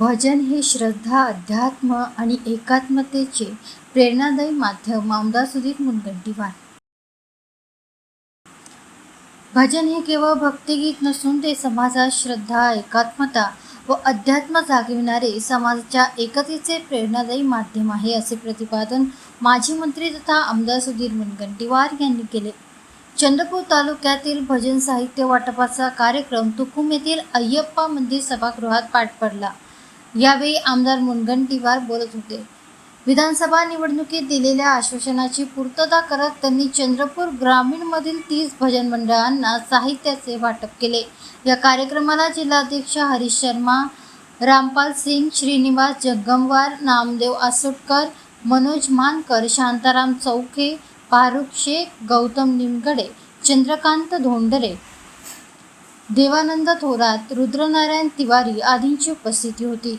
भजन हे श्रद्धा अध्यात्म आणि एकात्मतेचे प्रेरणादायी माध्यम. आमदार सुधीर मुनगंटीवार. भजन हे केवळ भक्तिगीत नसून ते समाजात श्रद्धा एकात्मता व अध्यात्म जागविणारे समाजाच्या एकतेचे प्रेरणादायी माध्यम आहे असे प्रतिपादन माजी मंत्री तथा आमदार सुधीर मुनगंटीवार यांनी केले. चंद्रपूर तालुक्यातील भजन साहित्य वाटपाचा कार्यक्रम तुकुम येथील अय्यप्पा मंदिर सभागृहात पार पडला. यावेळी आमदार मुनगंटीवार बोलत होते. विधानसभा निवडणुकीत दिलेल्या आश्वासनाची पूर्तता करत त्यांनी चंद्रपूर ग्रामीणमधील तीस भजन मंडळांना साहित्याचे वाटप केले. या कार्यक्रमाला जिल्हाध्यक्ष हरीश शर्मा रामपाल सिंग श्रीनिवास जगमवार नामदेव आसोटकर मनोज मानकर शांताराम चौखे फारुख शेख गौतम निमगडे चंद्रकांत धोंडरे देवानंद थोरात रुद्रनारायण तिवारी आदींची उपस्थिती होती.